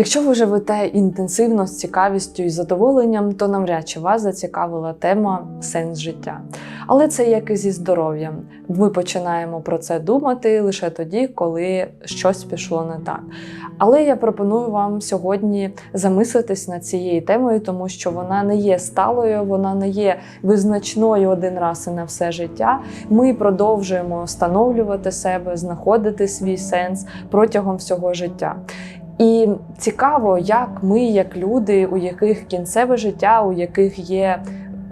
Якщо ви живете інтенсивно з цікавістю і задоволенням, то навряд чи вас зацікавила тема сенс життя. Але це як і зі здоров'ям. Ми починаємо про це думати лише тоді, коли щось пішло не так. Але я пропоную вам сьогодні замислитись над цією темою, тому що вона не є сталою, вона не є визначною один раз і на все життя. Ми продовжуємо встановлювати себе, знаходити свій сенс протягом всього життя. І цікаво, як ми, як люди, у яких кінцеве життя, у яких є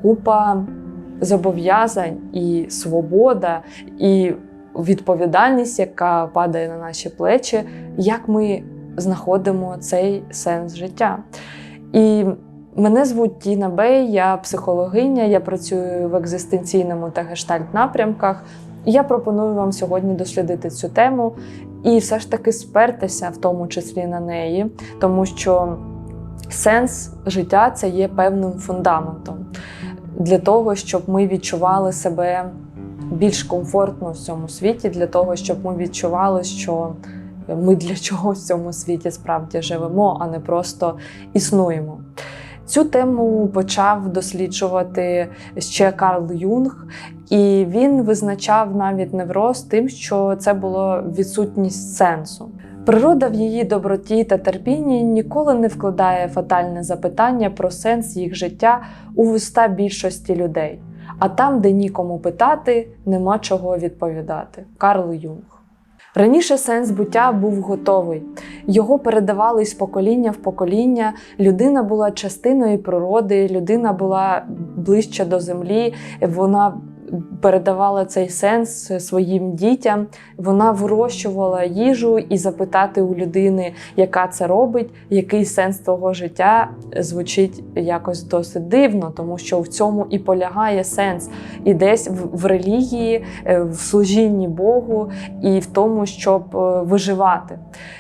купа зобов'язань і свобода, і відповідальність, яка падає на наші плечі, як ми знаходимо цей сенс життя. І Мене звуть Тіна Бей, я психологиня, я працюю в екзистенційному та гештальт напрямках. І я пропоную вам сьогодні дослідити цю тему і все ж таки спертися, в тому числі на неї, тому що сенс життя це є певним фундаментом для того, щоб ми відчували себе більш комфортно в цьому світі, для того, щоб ми відчували, що ми для чого в цьому світі справді живемо, а не просто існуємо. Цю тему почав досліджувати ще Карл Юнг, і він визначав навіть невроз тим, що це було відсутність сенсу. Природа в її доброті та терпінні ніколи не вкладає фатальне запитання про сенс їх життя у вуста більшості людей. А там, де нікому питати, нема чого відповідати. Карл Юнг. Раніше сенс буття був готовий, його передавали з покоління в покоління. Людина була частиною природи, людина була ближче до землі, вона передавала цей сенс своїм дітям. Вона вирощувала їжу і запитати у людини, яка це робить, який сенс того життя звучить якось досить дивно, тому що в цьому і полягає сенс. І десь в релігії, е, в служінні Богу, і в тому, щоб е, виживати.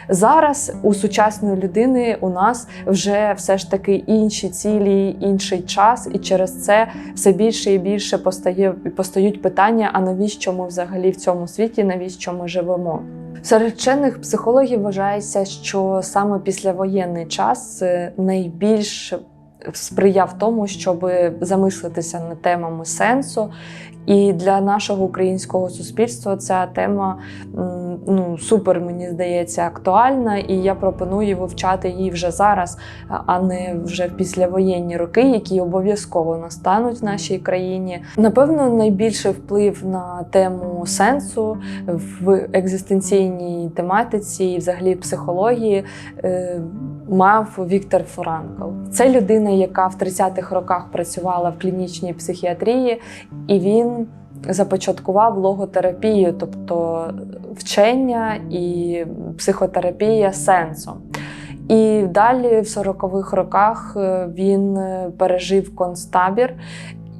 Зараз у сучасної людини у нас вже все ж таки інші цілі, інший час, і через це все більше і більше постає постають питання: а навіщо ми взагалі в цьому світі, навіщо ми живемо? Серед вчених психологів вважається, що саме післявоєнний час е, найбільш сприяв тому, щоб замислитися над темами сенсу. І для нашого українського суспільства ця тема ну супер, мені здається, актуальна, і я пропоную вивчати її вже зараз, а не вже в післявоєнні роки, які обов'язково настануть в нашій країні. Напевно, найбільший вплив на тему сенсу в екзистенційній тематиці і взагалі психології е, мав Віктор Франкл. Це людина, яка в 30-х роках працювала в клінічній психіатрії, і він започаткував логотерапію, тобто вчення і психотерапія сенсом. І далі, в 40-х роках, е, він е, пережив концтабір,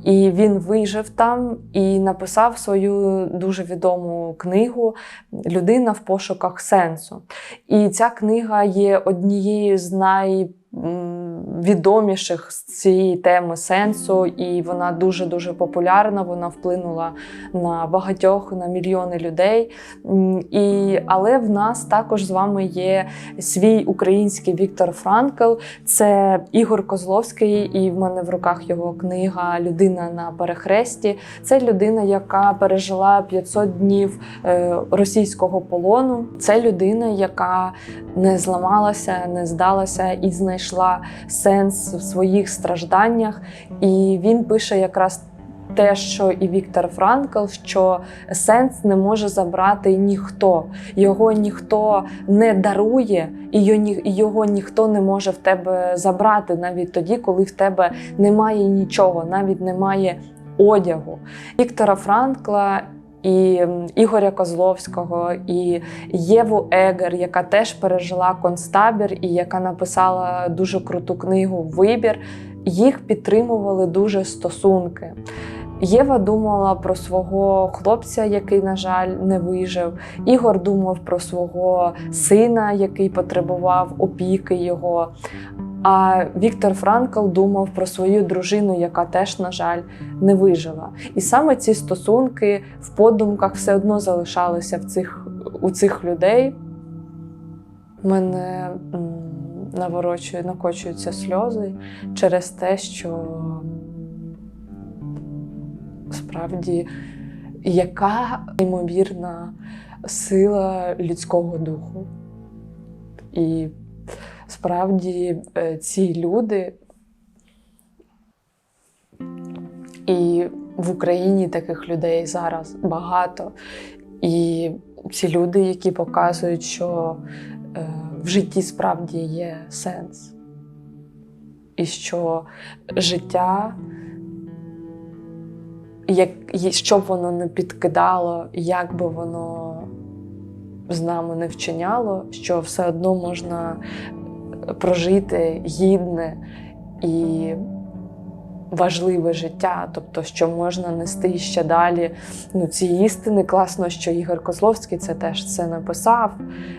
і він вижив там і написав свою дуже відому книгу Людина в пошуках сенсу. І ця книга є однією з най відоміших з цієї теми сенсу, і вона дуже дуже популярна. Вона вплинула на багатьох на мільйони людей. І, Але в нас також з вами є свій український Віктор Франкл, це Ігор Козловський, і в мене в руках його книга Людина на перехресті. Це людина, яка пережила 500 днів е, російського полону. Це людина, яка не зламалася, не здалася і знайшла сенс в своїх стражданнях. І він пише якраз те, що і Віктор Франкл, що сенс не може забрати ніхто, його ніхто не дарує, і його ніхто не може в тебе забрати навіть тоді, коли в тебе немає нічого, навіть немає одягу. Віктора Франкла і Ігоря Козловського, і Єву Егер, яка теж пережила концтабір і яка написала дуже круту книгу Вибір. Їх підтримували дуже стосунки. Єва думала про свого хлопця, який, на жаль, не вижив. Ігор думав про свого сина, який потребував опіки його. А Віктор Франкл думав про свою дружину, яка теж, на жаль, не вижила. І саме ці стосунки в подумках все одно залишалися в цих, у цих людей. Мене наворочує, накочуються сльози через те, що справді яка неймовірна сила людського духу. І справді е, ці люди, і в Україні таких людей зараз багато. І ці люди, які показують, що е, в житті справді є сенс, і що життя, як, що б воно не підкидало, як би воно з нами не вчиняло, що все одно можна прожити гідне і важливе життя, тобто, що можна нести ще далі ну, ці істини. Класно, що Ігор Козловський це теж це написав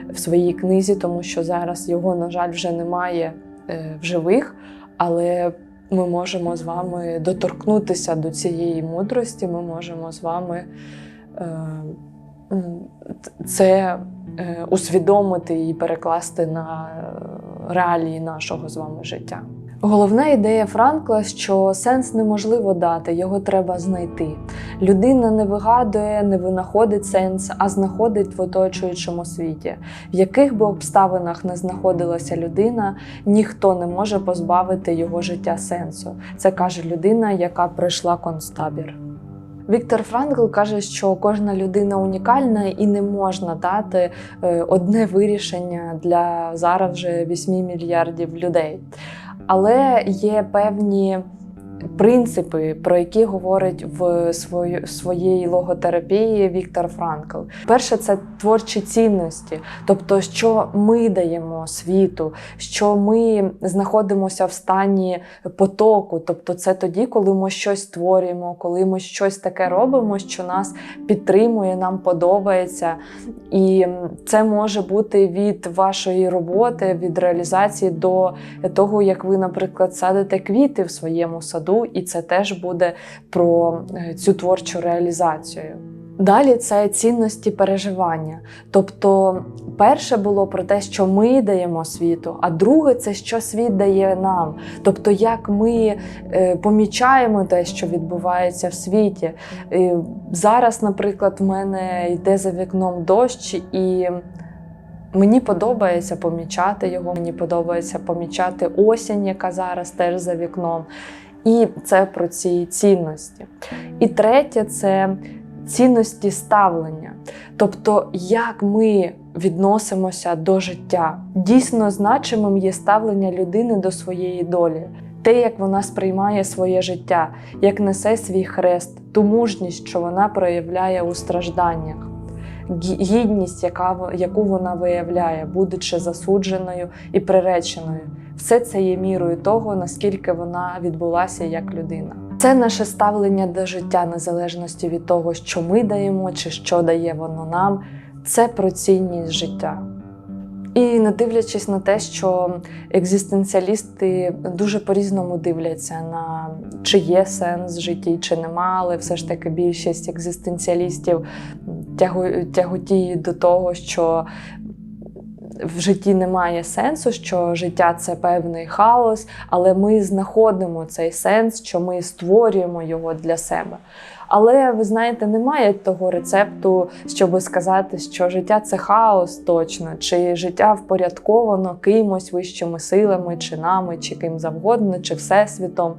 в своїй книзі, тому що зараз його, на жаль, вже немає е, в живих, але ми можемо з вами доторкнутися до цієї мудрості, ми можемо з вами е, це е, усвідомити і перекласти на реалії нашого з вами життя. Головна ідея Франкла, що сенс неможливо дати, його треба знайти. Людина не вигадує, не винаходить сенс, а знаходить в оточуючому світі. В яких би обставинах не знаходилася людина, ніхто не може позбавити його життя сенсу. Це каже людина, яка пройшла концтабір. Віктор Франкл каже, що кожна людина унікальна і не можна дати е, одне вирішення для зараз вже 8 мільярдів людей. Але є певні принципи, про які говорить в свої, своїй логотерапії Віктор Франкл. Перше, це творчі цінності, тобто, що ми даємо світу, що ми знаходимося в стані потоку. Тобто, це тоді, коли ми щось створюємо, коли ми щось таке робимо, що нас підтримує, нам подобається. І це може бути від вашої роботи, від реалізації до того, як ви, наприклад, садите квіти в своєму саду, і це теж буде про е, цю творчу реалізацію. Далі це цінності переживання. Тобто, перше було про те, що ми даємо світу, а друге це що світ дає нам. Тобто, як ми е, помічаємо те, що відбувається в світі. Зараз, наприклад, в мене йде за вікном дощ, і мені подобається помічати його. Мені подобається помічати осінь, яка зараз теж за вікном. І це про ці цінності. І третє це цінності ставлення. Тобто, як ми відносимося до життя. Дійсно значимим є ставлення людини до своєї долі. Те, як вона сприймає своє життя, як несе свій хрест, ту мужність, що вона проявляє у стражданнях, гідність, яка, яку вона виявляє, будучи засудженою і приреченою. Все це є мірою того, наскільки вона відбулася як людина. Це наше ставлення до життя, незалежності від того, що ми даємо чи що дає воно нам. Це про цінність життя. І не дивлячись на те, що екзистенціалісти дуже по-різному дивляться на чи є сенс в житті, чи нема, але все ж таки більшість екзистенціалістів тяготіють до того, що в житті немає сенсу, що життя це певний хаос, але ми знаходимо цей сенс, що ми створюємо його для себе. Але ви знаєте, немає того рецепту, щоб сказати, що життя це хаос точно, чи життя впорядковано кимось вищими силами, чи нами, чи ким завгодно, чи всесвітом.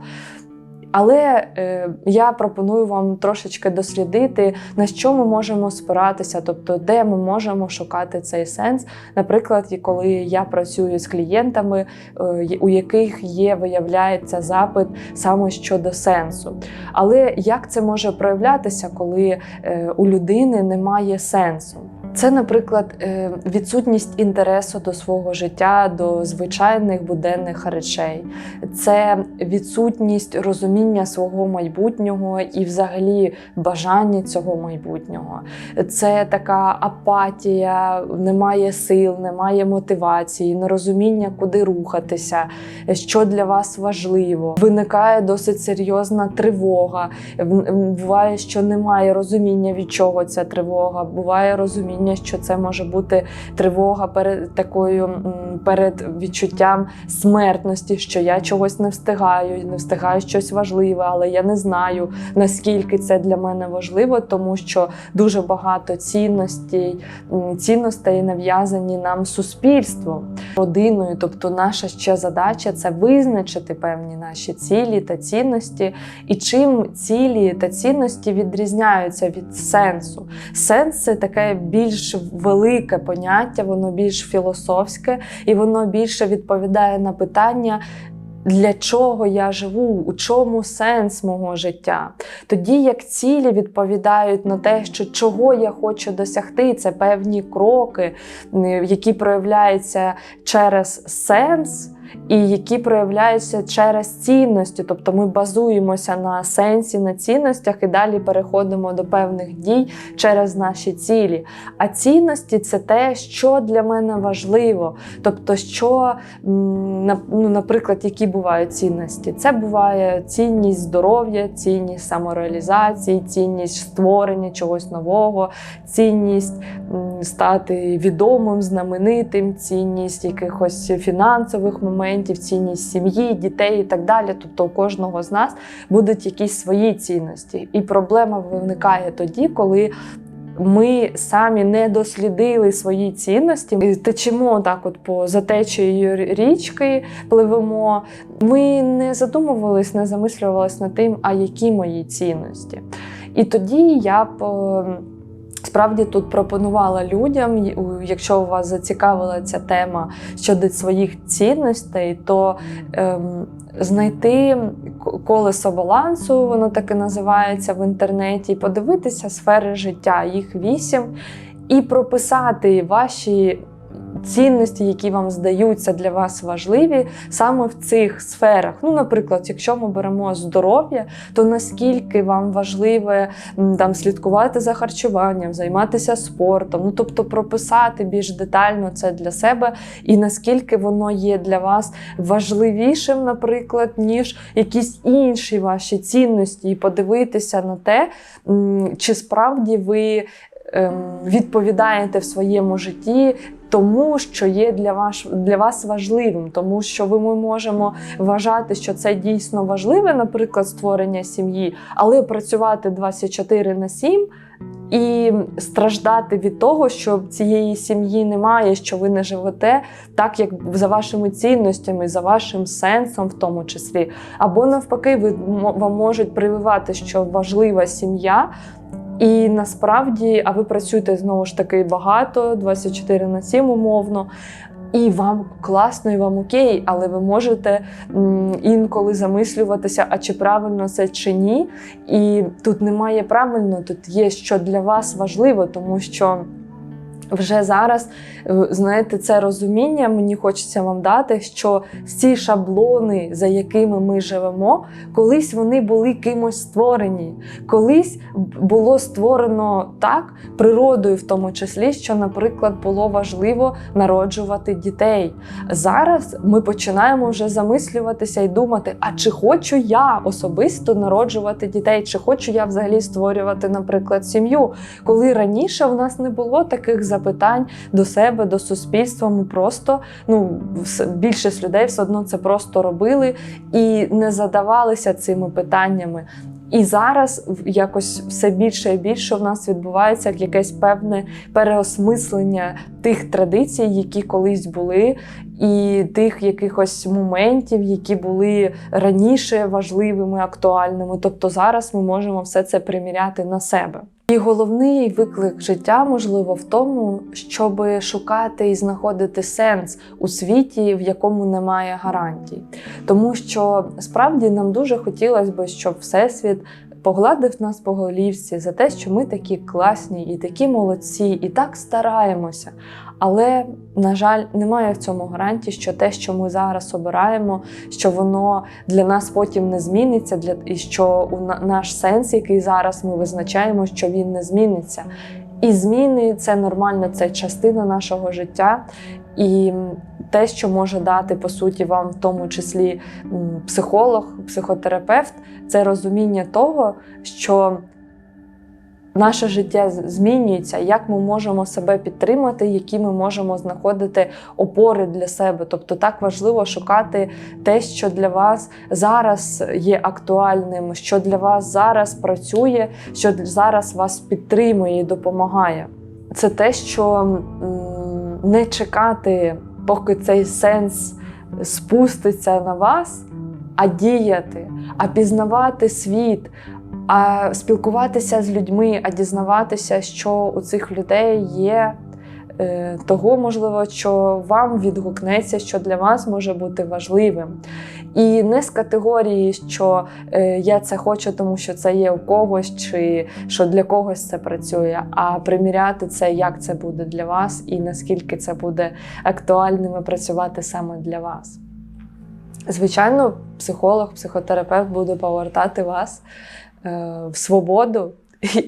Але е, я пропоную вам трошечки дослідити, на що ми можемо спиратися, тобто де ми можемо шукати цей сенс. Наприклад, коли я працюю з клієнтами, е, у яких є, виявляється запит саме щодо сенсу. Але як це може проявлятися, коли е, у людини немає сенсу? Це, наприклад, е, відсутність інтересу до свого життя, до звичайних буденних речей, це відсутність розуміння свого майбутнього і, взагалі, бажання цього майбутнього. Це така апатія, немає сил, немає мотивації, нерозуміння, куди рухатися, що для вас важливо. Виникає досить серйозна тривога. Буває, що немає розуміння, від чого ця тривога, буває розуміння розуміння, що це може бути тривога перед такою перед відчуттям смертності, що я чогось не встигаю, не встигаю щось важливе, але я не знаю наскільки це для мене важливо, тому що дуже багато цінностей, цінностей нав'язані нам суспільством, родиною. Тобто, наша ще задача це визначити певні наші цілі та цінності, і чим цілі та цінності відрізняються від сенсу. Сенс це таке більш велике поняття, воно більш філософське і воно більше відповідає на питання. Для чого я живу, у чому сенс мого життя? Тоді як цілі відповідають на те, що чого я хочу досягти, це певні кроки, які проявляються через сенс. І які проявляються через цінності, тобто ми базуємося на сенсі, на цінностях і далі переходимо до певних дій через наші цілі. А цінності це те, що для мене важливо. Тобто, що, ну, наприклад, які бувають цінності? Це буває цінність здоров'я, цінність самореалізації, цінність створення чогось нового, цінність стати відомим, знаменитим, цінність якихось фінансових моментів, цінність сім'ї, дітей і так далі. Тобто у кожного з нас будуть якісь свої цінності. І проблема виникає тоді, коли. Ми самі не дослідили свої цінності, течемо так, от по затечею річки, пливемо. Ми не задумувались, не замислювались над тим, а які мої цінності. І тоді я б е, справді тут пропонувала людям, якщо у- вас зацікавила ця тема щодо своїх цінностей, то ем, знайти колесо балансу, воно так і називається в інтернеті, подивитися сфери життя, їх вісім, і прописати ваші. Цінності, які вам здаються для вас важливі саме в цих сферах. Ну, наприклад, якщо ми беремо здоров'я, то наскільки вам важливе там слідкувати за харчуванням, займатися спортом, ну тобто прописати більш детально це для себе, і наскільки воно є для вас важливішим, наприклад, ніж якісь інші ваші цінності, і подивитися на те, чи справді ви відповідаєте в своєму житті. Тому, що є для вас для вас важливим, тому що ви ми можемо вважати, що це дійсно важливе, наприклад, створення сім'ї, але працювати 24 на 7 і страждати від того, що цієї сім'ї немає, що ви не живете так, як за вашими цінностями, за вашим сенсом, в тому числі. Або навпаки, ви вам можуть прививати, що важлива сім'я. І насправді, а ви працюєте знову ж таки багато, 24 на 7 умовно. І вам класно, і вам окей, але ви можете інколи замислюватися, а чи правильно це чи ні. І тут немає правильно, тут є що для вас важливо, тому що вже зараз, е, знаєте, це розуміння мені хочеться вам дати, що ці шаблони, за якими ми живемо, колись вони були кимось створені. Колись було створено так, природою в тому числі, що, наприклад, було важливо народжувати дітей. Зараз ми починаємо вже замислюватися і думати: а чи хочу я особисто народжувати дітей, чи хочу я взагалі створювати, наприклад, сім'ю? Коли раніше в нас не було таких запитань до себе, до суспільства, ми просто ну більшість людей все одно це просто робили і не задавалися цими питаннями. І зараз якось все більше і більше в нас відбувається якесь певне переосмислення тих традицій, які колись були, і тих якихось моментів, які були раніше важливими, актуальними. Тобто зараз ми можемо все це приміряти на себе. І головний виклик життя, можливо, в тому, щоб шукати і знаходити сенс у світі, в якому немає гарантій. Тому що справді нам дуже хотілося б, щоб Всесвіт погладив нас по голівці за те, що ми такі класні і такі молодці, і так стараємося. Але, на жаль, немає в цьому гарантії, що те, що ми зараз обираємо, що воно для нас потім не зміниться, для і що у на- наш сенс, який зараз ми визначаємо, що він не зміниться. І зміни це нормально, це частина нашого життя. І те, що може дати по суті вам, в тому числі психолог, психотерапевт, це розуміння того, що Наше життя змінюється, як ми можемо себе підтримати, які ми можемо знаходити опори для себе. Тобто так важливо шукати те, що для вас зараз є актуальним, що для вас зараз працює, що зараз вас підтримує і допомагає. Це те, що не чекати, поки цей сенс спуститься на вас, а діяти, а пізнавати світ, а спілкуватися з людьми, а дізнаватися, що у цих людей є. е, Того, можливо, що вам відгукнеться, що для вас може бути важливим. І не з категорії, що е, я це хочу, тому що це є у когось, чи що для когось це працює, а приміряти це, як це буде для вас, і наскільки це буде актуальним і працювати саме для вас. Звичайно, психолог, психотерапевт буде повертати вас е, в свободу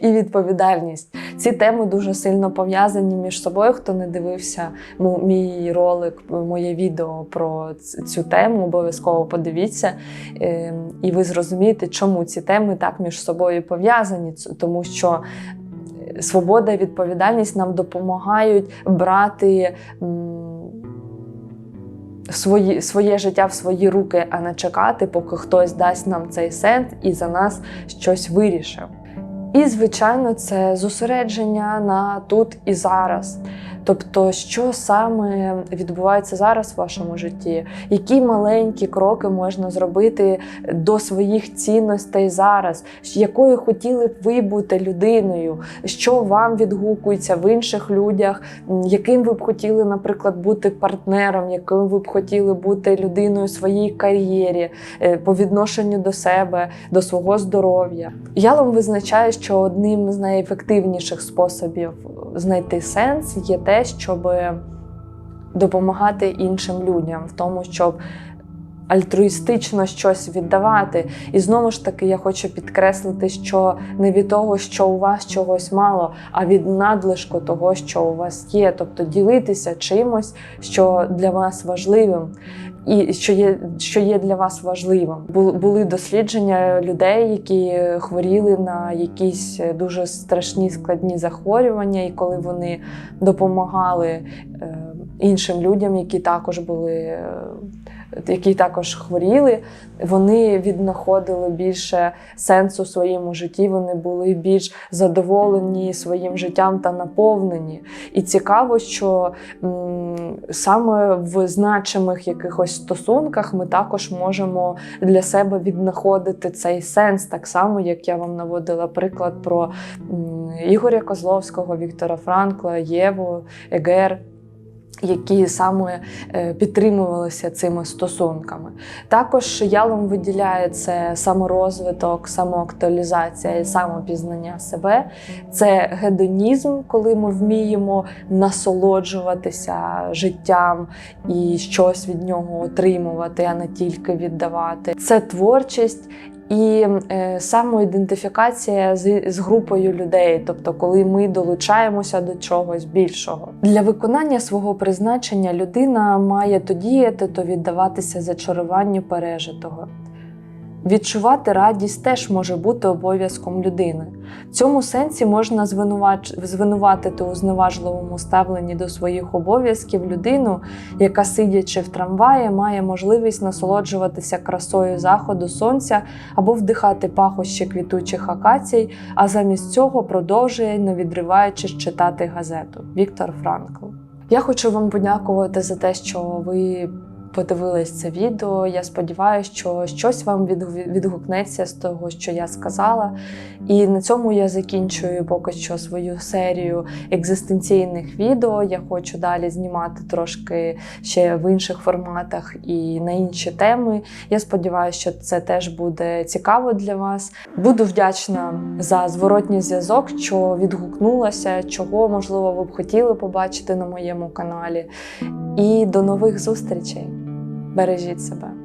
і відповідальність. Ці теми дуже сильно пов'язані між собою. Хто не дивився мій ролик, моє відео про цю тему, обов'язково подивіться, Е, і ви зрозумієте, чому ці теми так між собою пов'язані, тому що. Свобода і відповідальність нам допомагають брати свої, своє життя в свої руки, а не чекати, поки хтось дасть нам цей сент і за нас щось вирішив. І, звичайно, це зосередження на тут і зараз. Тобто, що саме відбувається зараз в вашому житті, які маленькі кроки можна зробити до своїх цінностей зараз, якою хотіли б ви бути людиною, що вам відгукується в інших людях, яким ви б хотіли, наприклад, бути партнером, яким ви б хотіли бути людиною в своїй кар'єрі, е, по відношенню до себе, до свого здоров'я. Ялом визначає, що одним з найефективніших способів знайти сенс є те, щоб допомагати іншим людям, в тому, щоб альтруїстично щось віддавати. І знову ж таки, я хочу підкреслити, що не від того, що у вас чогось мало, а від надлишку того, що у вас є. Тобто ділитися чимось, що для вас важливим. І що є, що є для вас важливим. Бу- Були дослідження людей, які хворіли на якісь дуже страшні складні захворювання, і коли вони допомагали е, іншим людям, які також були. Які також хворіли, вони віднаходили більше сенсу своєму житті, вони були більш задоволені своїм життям та наповнені. І цікаво, що м, саме в значимих якихось стосунках ми також можемо для себе віднаходити цей сенс, так само, як я вам наводила приклад про м, Ігоря Козловського, Віктора Франкла, Єву, Егер. Які саме е, підтримувалися цими стосунками. Також ялом виділяє це саморозвиток, самоактуалізація і самопізнання себе. Це гедонізм, коли ми вміємо насолоджуватися життям і щось від нього отримувати, а не тільки віддавати. Це творчість. І е, самоідентифікація з, з групою людей, тобто, коли ми долучаємося до чогось більшого. Для виконання свого призначення людина має то діяти, то віддаватися зачаруванню пережитого. Відчувати радість теж може бути обов'язком людини. В цьому сенсі можна звинуватити у зневажливому ставленні до своїх обов'язків людину, яка, сидячи в трамваї, має можливість насолоджуватися красою заходу сонця або вдихати пахощі квітучих акацій, а замість цього продовжує, не відриваючись читати газету. Віктор Франкл. Я хочу вам подякувати за те, що ви подивились це відео. Я сподіваюся, що щось вам відгукнеться з того, що я сказала. І на цьому я закінчую поки що свою серію екзистенційних відео. Я хочу далі знімати трошки ще в інших форматах і на інші теми. Я сподіваюся, що це теж буде цікаво для вас. Буду вдячна за зворотній зв'язок, що відгукнулася, чого можливо ви б хотіли побачити на моєму каналі. І до нових зустрічей! Бережіть себе.